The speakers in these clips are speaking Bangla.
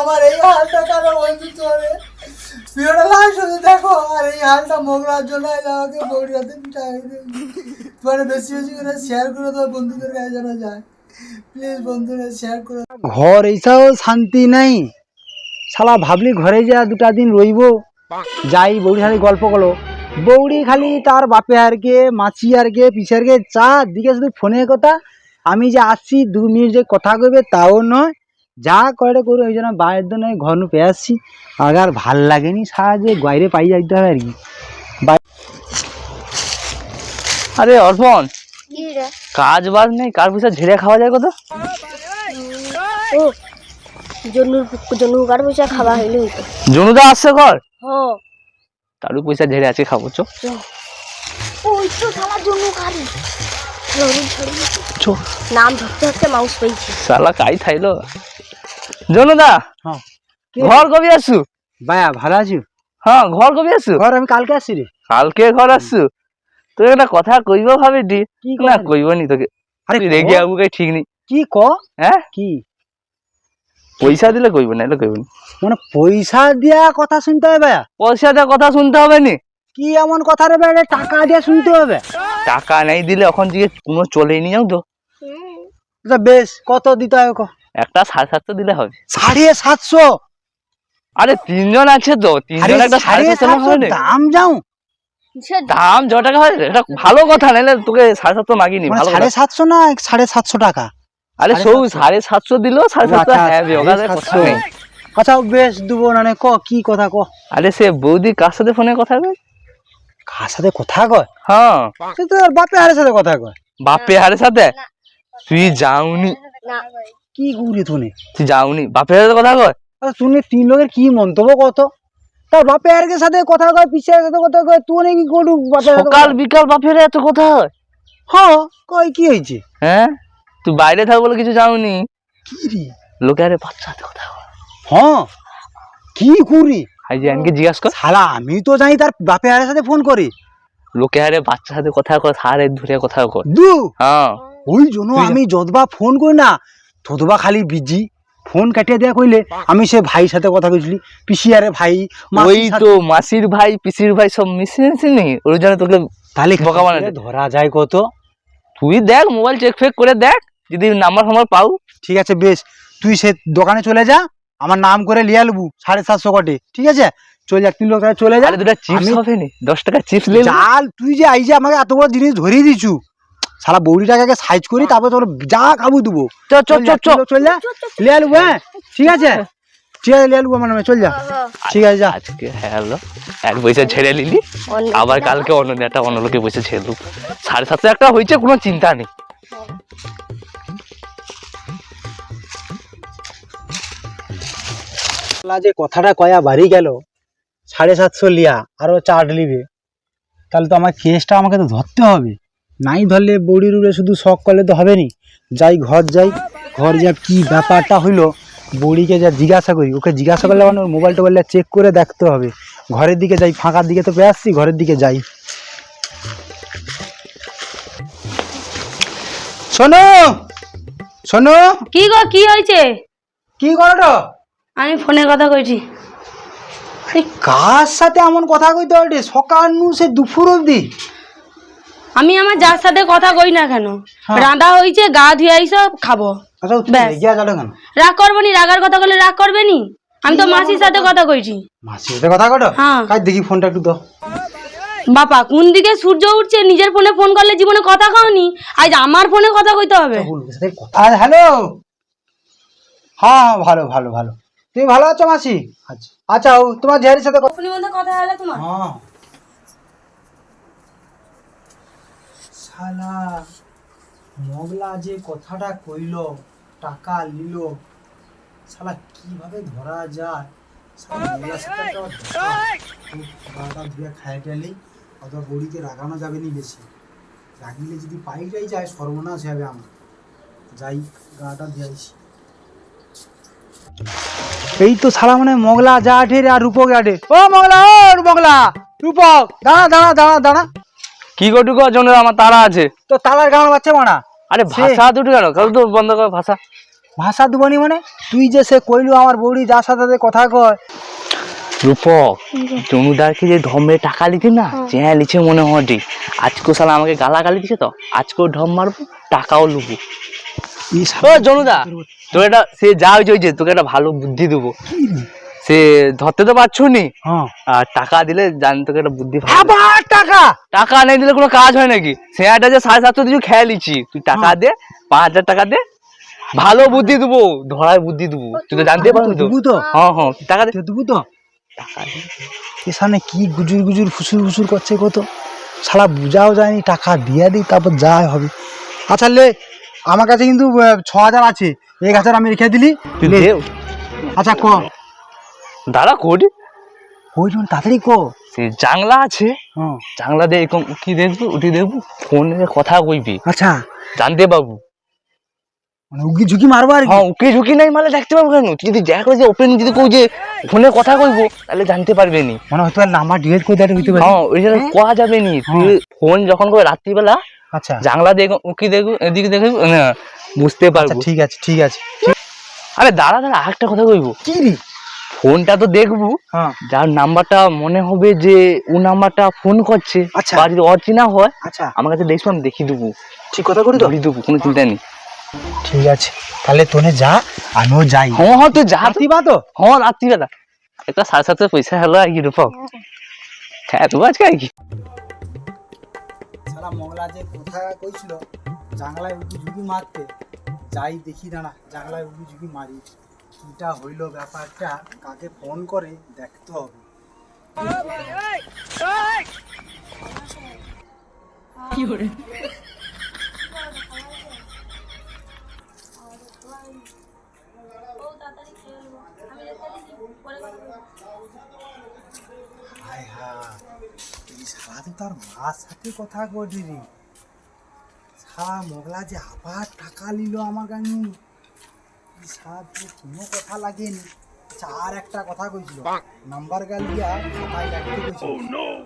আমার এই হালটা কেন বন্ধু চলে? ভিডিওটা লাস্ট শুধু দেখো আর এই হালটা মোগলার জন্য আমাকে বৌড়িয়াতে বেশি বেশি করে শেয়ার করে দাও বন্ধুদের কাছে যেন যায়। প্লিজ বন্ধুরা শেয়ার করে ঘর এইসাও শান্তি নাই। শালা ভাবলি ঘরে যা দুটা দিন রইব। যাই বৌড়ি খালি গল্প করল। বৌড়ি খালি তার বাপে আর কে মাছি আর কে পিসার কে চা দিকে শুধু ফোনের কথা। আমি যে আসছি দু মিনিট যে কথা কইবে তাও নয়। যা করে করো ওই জন্য বাইরের জন্য ঘর নু পেয়ে আসছি আগে আর ভালো লাগেনি সারা যে বাইরে পাই যাইতে হবে আর কি। আরে অর্পণ কাজ বাজ নেই কার পয়সা ঝেড়ে খাওয়া যায় কত? ও জন্য জন্য কার পয়সা খাওয়া হইলে আসছে ঘর তারও পয়সা ঝেড়ে খাব চো। ওই তো শালা জন্য কারি চো নাম ধরতে ধরতে মাউস পেয়েছি শালা কাই থাইলো? জনুদা হ্যাঁ। ঘর কবি আসু? বায়া ভালো আছি? হ্যাঁ ঘর কবি আসু? ঘর আমি কালকে আসছি রে। কালকে ঘর আসছু তোকে একটা কথা কইব ভাবে দি না কইব নি তোকে। আরে রেগে আবু কাই ঠিক নি কি ক? হ্যাঁ? কি? পয়সা দিলে কইব না এলে কইব না মানে পয়সা দিয়া কথা শুনতে হবে বায়া পয়সা দিয়ে কথা শুনতে হবে নি? কি এমন কথা রে বায়া টাকা দিয়ে শুনতে হবে? টাকা নেই দিলে এখন দিকে কোনো চলেই নি যাও তো? বেশ কত দিতে হবে একটা সাড়ে সাতশো দিলে হবে। সাড়ে সাতশো? আরে তিনজন আছে তো তিনজন একটা সাড়ে সাতশো? দাম যাও। দাম? য টাকা হয় এটা ভালো কথা নাইলে তোকে সাড়ে সাতশো মাগিনি মানে ভালো সাড়ে সাতশো না সাড়ে সাতশো টাকা? আরে সৌ সাড়ে সাতশো দিলেও সাড়ে সাতশো আচ্ছা, হ্যাঁ কথা আচ্ছা বেশ দেবো না নে, ক কি কথা ক? আরে সে বৌদি কার সাথে ফোনে কথা কয়? কার সাথে কথা কয়? হ্যাঁ। সে তো বাপে হারের সাথে কথা কয়। বাপে হারের সাথে? তুই যাওনি। না। কি গুলি তুনে তুই যাওনি। বাপের সাথে কথা কয়? আচ্ছা শুনে তিন লোকের কি মন্তব্য কত তার বাপে হারের সাথে কথা কয় পিসের সাথে কথা কয় তুই নাকি গরু বাপের সাথে সকাল বিকাল বাপের এত কথা হয়? হ্যাঁ কয় কি হয়েছে? হ্যাঁ? তুই বাইরে থাক বলে কিছু যাওনি? কি রে? লোকে আরে বাচ্চা হাতে কথা কয়। হ্যাঁ কি করি আনকে জিজ্ঞাস কর। শালা আমি তো জানি তার বাপে সাথে ফোন করি। লোকে আরে বাচ্চার সাথে কথা কয় সারে ধরে কথা কয়। দু হ্যাঁ। ওই জন্য আমি যতবা ফোন করি না ততবা খালি বিজি ফোন কাটিয়ে দেয়া কইলে আমি সে ভাইয়ের সাথে কথা কইছিলি পিসি আরে ভাই ওই তো মাসির ভাই পিসির ভাই সব মিশে নেই ওর জন্য তোকে তাহলে বোকা। ধরা যায় কত? তুই দেখ মোবাইল চেক ফেক করে দেখ যদি নাম্বার ফাম্বার পাও। ঠিক আছে বেশ। তুই সে দোকানে চলে যা আমার নাম করে লিয়া লবু সাড়ে সাতশো কটে। ঠিক আছে? চলে যা তিন লোক চলে যা। দুটা চিপস হবে নি? দশ টাকা চিপস নিয়ে। চাল তুই যে আই যে আমাকে এত বড় জিনিস ধরিয়ে দিছু। সারা বৌড়িটাকে সাইজ করি তারপর তোর যা খাবু দেবো। চ চ চ চ চল যা লিয়া লবু হ্যাঁ? ঠিক আছে? ঠিক আছে লিয়া লবু আমার নামে চল যা। ঠিক আছে যা। আজকে হ্যালো। এক পয়সা ছেড়ে নিলি। আবার কালকে অন্য একটা অন্য লোকে পয়সা ছেড়ে দেবো। সাড়ে সাতশো একটা হয়েছে কোনো চিন্তা নেই। শালা যে কথাটা কয়া বাড়ি গেল সাড়ে সাতশো লিয়া আরও চাট লিবে তাহলে তো আমার কেসটা আমাকে তো ধরতে হবে। নাই ধরলে বড়ির উড়ে শুধু শখ করলে তো হবে নি যাই ঘর যাই ঘর যা কি ব্যাপারটা হইল বড়িকে যা জিজ্ঞাসা করি ওকে জিজ্ঞাসা করলে মানে ওর মোবাইল টোবাইলটা চেক করে দেখতে হবে। ঘরের দিকে যাই ফাঁকার দিকে তো পেয়ে আসছি ঘরের দিকে যাই। শোনো শোনো। কি গো কি হয়েছে? কি করো আমি ফোনে কথা কইছি। আরে কার সাথে এমন কথা কইতে হবে সকাল নু সে দুপুর অবধি। আমি আমার যার সাথে কথা কই না কেন? হ্যাঁ। রাঁধা হয়েছে গা ধুয়ে আইসো খাব। আচ্ছা। রেগে যাও কেন? রাগ করব নি রাগার কথা বলে রাগ করবে নি? আমি তো মাসির সাথে কথা কইছি। মাসির সাথে কথা কটো হ্যাঁ। দেখি ফোনটা একটু দাও। বাপা কোন দিকে সূর্য উঠছে? নিজের ফোনে ফোন করলে জীবনে কথা খাওনি আজ আমার ফোনে কথা কইতে হবে। আর হ্যালো? হ্যাঁ ভালো ভালো ভালো। তুমি ভালো আছো মাসি? আচ্ছা আচ্ছা ও তোমার ঝেয়ারির সাথে কথা হলো তোমার? হ্যাঁ। শালা মগলা যে কথাটা কইল টাকা নিল শালা কীভাবে ধরা যায়? ধুয়ে খাই টাইলেই অত বড়িকে রাগানো যাবে নি বেশি। রাগিলে যদি পাইটাই যায় সর্বনাশ হবে আমার। যাই গাটা দিয়েছি এই তো শালা মানে মগলা যা আর রূপক আঠে ও মগলা ও মগলা রূপক দাঁড়া দাঁড়া দাঁড়া দাঁড়া। কি কটুকু জন্য আমার তারা আছে? তো তালার গান বাচ্চা মানা আরে ভাষা দুটো কেন? কারণ তো বন্ধ কর ভাষা। ভাষা দেবনি মানে? তুই যে সে কইলু আমার বৌড়ি যার সাথে সাথে কথা কয়। রূপক জনুদারকে যে ধমে টাকা লিখি না? চেয়ে লিছে মনে হয় আজকে সালা আমাকে গালাগালি দিছে তো? আজকেও ঢম মারবো টাকাও লুবো। ও জনুদা তোর এটা সে যা হয়েছে হয়েছে তোকে একটা ভালো বুদ্ধি দেবো। সে ধরতে তো পারছ নি? হ্যাঁ। আর টাকা দিলে জান তোকে একটা বুদ্ধি। আবার টাকা? টাকা নেই দিলে কোনো কাজ হয় নাকি? সে একটা যে সাড়ে সাতশো দিয়ে খেয়ে লিছি তুই টাকা দে পাঁচ হাজার টাকা দে ভালো বুদ্ধি দেবো ধরায় বুদ্ধি দেবো। তুই তো জানতে পারবি তো। হ্যাঁ হ্যাঁ টাকা দে। দেবো তো। এখানে কি গুজুর গুজুর ফুসুর ফুসুর করছে কত? সারা বুঝাও যায়নি টাকা দিয়ে দিই তারপর যা হবে। আচ্ছা লে আমার কাছে কিন্তু ছ হাজার আছে। এক হাজার আমি রেখে দিলি। আচ্ছা ক? দাঁড়া কোড। ওই জন্য তাড়াতাড়ি ক। সে জাংলা আছে। হ্যাঁ জাংলা দিয়ে এরকম কি দেখব উঠি দেখব ফোনে কথা কইবি। আচ্ছা। জানতে পারব। মানে উগি ঝুঁকি মারবো আর কি? হ্যাঁ উকি ঝুঁকি নাই মানে দেখতে পারব কেন? তুই যদি দেখা যে ওপেন যদি কই যে ফোনে কথা কইবো তাহলে জানতে পারবে নি। মানে হয়তো নাম্বার ডিলেট করে দেওয়া হইতে পারে। হ্যাঁ ওই জন্য কোয়া যাবে নি? তুই ফোন যখন করে রাত্রিবেলা আচ্ছা। জাংলা দিয়ে উকি দেখব এদিকে দেখব বুঝতে আচ্ছা পারব। ঠিক আছে ঠিক আছে। আরে দাঁড়া দাঁড়া আরেকটা কথা কইবো। কি রে? ফোনটা তো দেখব। হ্যাঁ। যার নাম্বারটা মনে হবে যে ও নাম্বারটা ফোন করছে আচ্ছা। বা যদি অচেনা হয় আচ্ছা। আমার কাছে দেখব আমি দেখিয়ে দেবো। ঠিক কথা করি তো? ধরিয়ে দেবো কোনো চিন্তা নেই। ঠিক আছে। তাহলে তোনে যা আমিও যাই। হ্যাঁ হ্যাঁ তুই যা। তুই দিবা তো? হ্যাঁ রাত্রিবেলা একটা সাড়ে সাতশো পয়সা হলো আর কি রূপক হ্যাঁ তবু আজকে আর কি? সারা মংলা যে কথা কইছিল জাংলায় উকি ঝুঁকি মারতে। যাই দেখি জাংলায় উকি ঝুঁকি মারি। কিটা হইল ব্যাপারটা কাকে ফোন করে দেখতে হবে। হায় হায় এই সারা তো তার মার সাথে কথা করি সারা মোগলা যে আবার টাকা নিল আমার কাছে তো কোনো কথা লাগেনি। চার একটা কথা কইছিল। নাম্বার গাল দিয়া খাতায় কইছিল।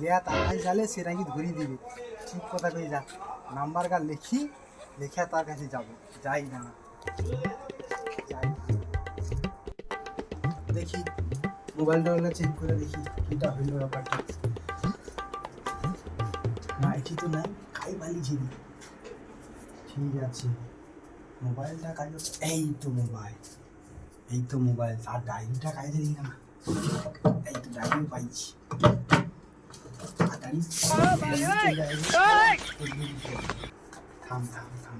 লিয়া তাকাই যালে সে নাকি ধরি দিবে। ঠিক কথা কই যা। নাম্বার গাল লিখি লিখে তার কাছে যাব। যাই না। দেখি মোবাইলটা চেক করে দেখি কিটা হইল ব্যাপারটা। না এটি তো নাই। খাই বালি ঝিরি। ঠিক আছে। মোবাইলটা কাজ এই তো মোবাইল। এই তো মোবাইল আর ডায়েরিটা কাজে দিই না এই তো ডায়েরি পাইছি। থাম থাম থাম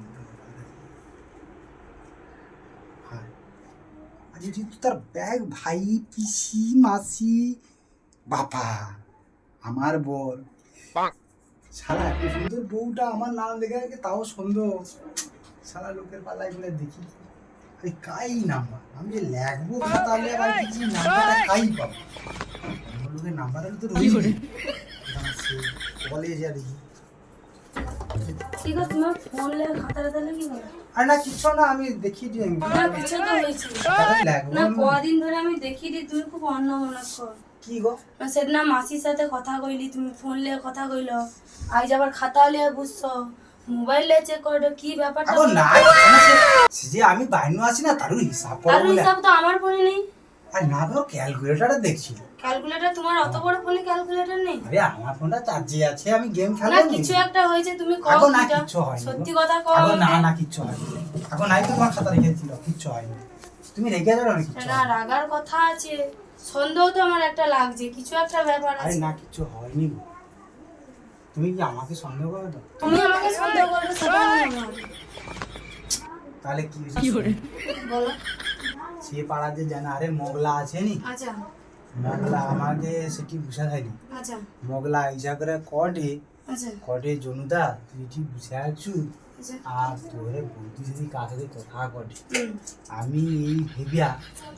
তুই তার ব্যাগ ভাই পিসি মাসি বাবা আমার বর। সারা এত সুন্দর বউটা আমার নাম লেখা রেখে তাও সুন্দর সারা লোকের পাল্লায় বলে দেখি। আরে কাই নাম্বার? আমি যে লেখবো তাহলে আবার কিছু নাম্বারটা কাই পাবো? অন্য লোকের নাম্বার তো রয়েছে কলেজ আর দেখি। ঠিক আছে তোমার ফোন লেগে খাতা টাতা লেগে গেল আর না কিছু না আমি দেখি যে না কিছু তো হয়েছে। না কদিন ধরে আমি দেখি দিই তুমি খুব অন্য মনে কর। কি গো? সেদিন মাসির সাথে কথা কইলি তুমি ফোন লিয়ে কথা কইল। আজ আবার খাতা লিয়ে বুঝছ। মোবাইল চেক করো কি ব্যাপারটা? না না, সে- যে আমি বাইনু আছি না তারও হিসাব করো হিসাব তো আমার ফোনে নেই। আর না ধর ক্যালকুলেটারটা দেখছি। ক্যালকুলেটর তোমার অত বড় ফোনে ক্যালকুলেটর নেই? আরে আমার ফোনটা চার্জে আছে আমি গেম না কিছু একটা হয়েছে তুমি কও না কিটা। কিচ্ছু হয়নি। সত্যি কথা কও। না না হয়নি। আগো নাই তো তোমার খাতা রেখেছিল কিচ্ছু হয়নি। তুমি রেখে যাবে না কিচ্ছু না রাগার কথা আছে। সন্দেহ তো আমার একটা লাগছে কিছু একটা ব্যাপার আরে আছে। না কিচ্ছু হয়নি। তুমি কি আমাকে সন্দেহ করো তো? তুমি আমাকে সন্দেহ করবে সেটা আমি তাহলে কি হয়েছে? বলো। সে পাড়া যে জানা আরে মোগলা আছে নি? আচ্ছা। মগলা আমাকে সেটি বুঝা হয়নি আচ্ছা। মোগলা ইসা করে কটে আচ্ছা। কটে জনুদা তুই কি বুঝে আছু? আচ্ছা আর তোরে বৌদি যদি সাথে কথা কটে আমি এই ভেবিয়া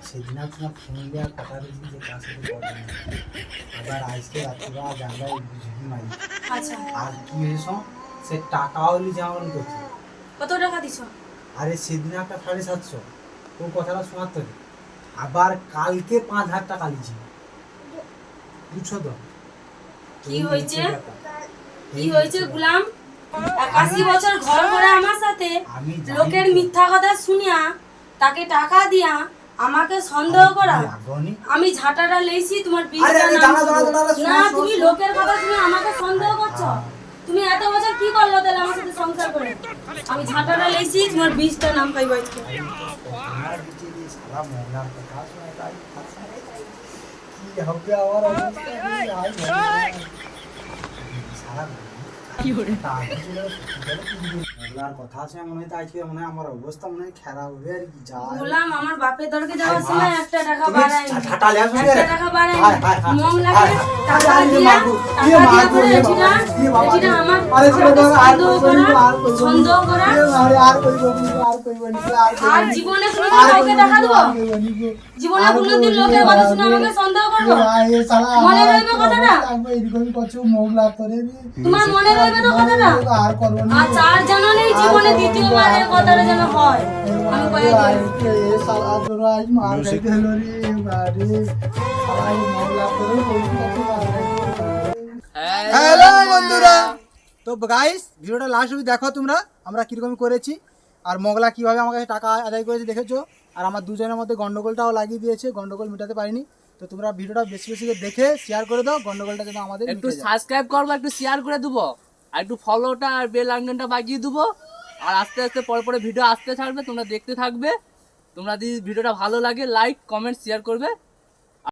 সেদিন তোমার ফোন দেওয়ার কথা বলছি যে কার সাথে কথা আবার আজকে রাত্রিবেলা জানলায় ঝুঁকি মারি। আচ্ছা। আর কি হয়েছে সে টাকাও নি যেমন করছে। কত টাকা দিছো? আরে সেদিন একটা সাড়ে সাতশো। ও কথাটা শোনার আবার কালকে পাঁচ হাজার টাকা লিছি বুঝছ তো? কি হয়েছে? কি হয়েছে গুলাম? একাশি বছর ঘর করে আমার সাথে লোকের মিথ্যা কথা শুনিয়া তাকে টাকা দিয়া আমাকে সন্দেহ করা আমি ঝাঁটাটা লেইছি তোমার না তুমি লোকের কথা শুনে আমাকে সন্দেহ করছ তুমি এত বছর কি করল তাহলে আমার সাথে সংসার করে আমি ঝাঁটাটা লেইছি তোমার বিষটা নাম পাইবো আজকে হবে আমার কথা আছে মনে হয় আজকে মনে আমার অবস্থা মনে হয় খারাপ হবে আর কি যা বললাম আমার বাপের দরকে যাওয়ার সময় একটা টাকা বাড়াই ঝাঁটা লে আসো একটা টাকা বাড়াই আয়, আয়, আয়। মংলাকে আয়, আয়। টাকা দিয়া টাকা দিয়া মাগো, করে এ এটি না বাবা, এ বাবা, এটি না আমার আরে ছেড়ে আমাকে দাও, আর সন্দেহ কইবো না, করা আর কইবো না। সন্দেহ করা আরে আর কইবো আর কইবো আর কইবো আর না। জীবনে আর কাউকে টাকা না, দেবো আর কইবো না, গো। জীবনে কোনোদিন লোকের কথা শুনে আমাকে সন্দেহ করব মনে রইবে কথাটা? তোমার মনে রইবে তো কথাটা? আর করব না। আর চার জানালেই জীবনে দ্বিতীয়বার এই কথাটা যেন হয়। আমি কয়ে দিই। হ্যালো বন্ধুরা। তো গাইস ভিডিওটা লাস্ট অবধি দেখো তোমরা আমরা কীরকম করেছি আর মোগলা কীভাবে আমার কাছে টাকা আদায় করেছে দেখেছ? আর আমার দুজনের মধ্যে গন্ডগোলটাও লাগিয়ে দিয়েছে গন্ডগোল মেটাতে পারিনি। তো তোমরা ভিডিওটা বেশি বেশি করে দেখে শেয়ার করে দাও গন্ডগোলটা যেন আমাদের একটু সাবস্ক্রাইব করব একটু শেয়ার করে দেবো। আর একটু ফলোটা আর বেল আঙ্গনটা বাজিয়ে দেবো। আর আস্তে আস্তে পরে পরে ভিডিও আসতে থাকবে, তোমরা দেখতে থাকবে। তোমরা যদি ভিডিওটা ভালো লাগে লাইক কমেন্ট শেয়ার করবে।